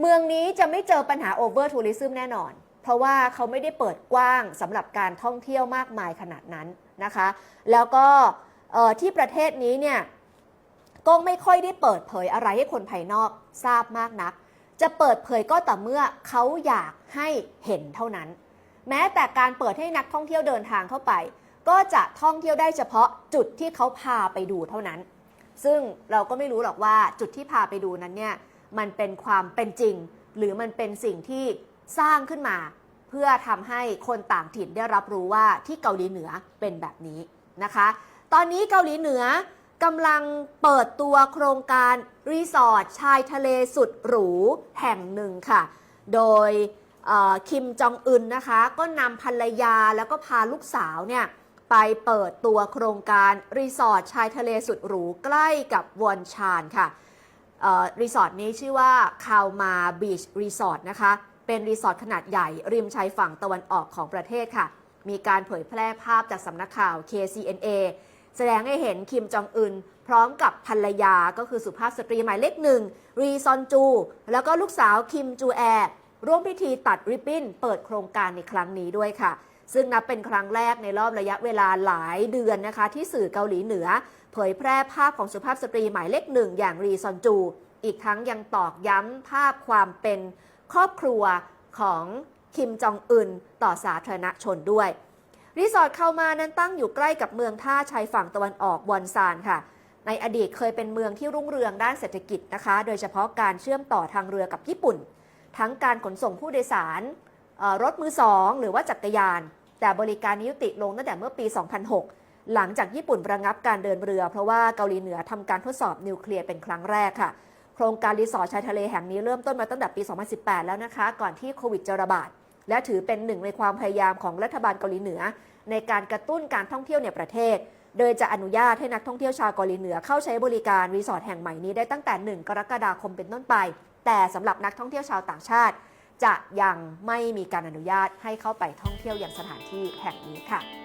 เมืองนี้จะไม่เจอปัญหาโอเวอร์ทัวริซึมแน่นอน เพราะว่าเขาไม่ได้เปิดกว้างสำหรับการท่องเที่ยวมากมายขนาดนั้นนะคะ แล้วก็ที่ประเทศนี้เนี่ยก็ไม่ค่อยได้เปิดเผยอะไรให้คนภายนอกทราบมากนัก จะเปิดเผยก็ต่อเมื่อเขาอยากให้เห็นเท่านั้น แม้แต่การเปิดให้นักท่องเที่ยวเดินทางเข้าไป ก็จะท่องเที่ยวได้เฉพาะจุดที่เขาพาไปดูเท่านั้น ซึ่งเราก็ไม่รู้หรอกว่าจุดที่พาไปดูนั้นเนี่ย มันเป็นความเป็นจริง หรือมันเป็นสิ่งที่สร้างขึ้นมา เพื่อทำให้คนต่างถิ่นได้รับรู้ว่าที่เกาหลีเหนือเป็นแบบนี้นะคะ ตอนนี้เกาหลีเหนือกำลังเปิดตัวโครงการรีสอร์ทชายทะเลสุดหรูแห่งหนึ่งค่ะ โดยคิมจองอึนนะคะ ก็นำภรรยาแล้วก็พาลูกสาวเนี่ยไปเปิดตัวโครงการรีสอร์ทชายทะเลสุดหรูใกล้กับวอนชานค่ะ รีสอร์ทนี้ชื่อว่าคาวมาบีชรีสอร์ทนะคะ เป็นรีสอร์ทขนาดใหญ่ริมชายฝั่งตะวันออกของประเทศค่ะ มีการเผยแพร่ภาพจากสำนักข่าว KCNA แสดงให้เห็นคิมจองอึนพร้อมกับภรรยาก็คือสุภาพสตรีหมายเลขหนึ่ง รีซอนจู แล้วก็ลูกสาวคิมจูแอร์ร่วมพิธีตัดริบบิ้น เปิดโครงการในครั้งนี้ด้วยค่ะ ซึ่งนับเป็นครั้งแรกในรอบระยะเวลาหลายเดือนนะคะ ที่สื่อเกาหลีเหนือ เผยแพร่ภาพของสุภาพสตรีหมายเลขหนึ่งอย่างรีซอนจู อีกทั้งยังตอกย้ำภาพความเป็นครอบครัวของคิมจองอึนต่อสาธารณชนด้วย รีสอร์ทเข้ามานั้นตั้งอยู่ใกล้กับเมืองท่าชายฝั่งตะวันออกวอนซานค่ะ ในอดีตเคยเป็นเมืองที่รุ่งเรืองด้านเศรษฐกิจนะคะ โดยเฉพาะการเชื่อมต่อทางเรือกับญี่ปุ่น ทั้งการขนส่งผู้โดยสาร รถมือสองหรือว่าจักรยาน แต่บริการนี้ยุติลงตั้งแต่เมื่อปี 2006 หลังจากญี่ปุ่นระงับการเดินเรือ เพราะว่าเกาหลีเหนือทำการทดสอบนิวเคลียร์เป็นครั้งแรกค่ะ โครงการรีสอร์ทชายทะเลแห่งนี้เริ่มต้นมาตั้งแต่ปี 2018 แล้วนะคะ ก่อนที่โควิดจะระบาด และถือเป็นหนึ่งในความพยายามของรัฐบาลเกาหลีเหนือ ในการกระตุ้นการท่องเที่ยวในประเทศ โดยจะอนุญาตให้นักท่องเที่ยวชาวเกาหลีเหนือเข้าใช้บริการรีสอร์ทแห่งใหม่นี้ได้ตั้งแต่ 1 กรกฎาคมเป็นต้นไป แต่สำหรับนักท่องเที่ยวชาวต่างชาติ จะยังไม่มีการอนุญาตให้เข้าไปท่องเที่ยวอย่างสถานที่แห่งนี้ค่ะ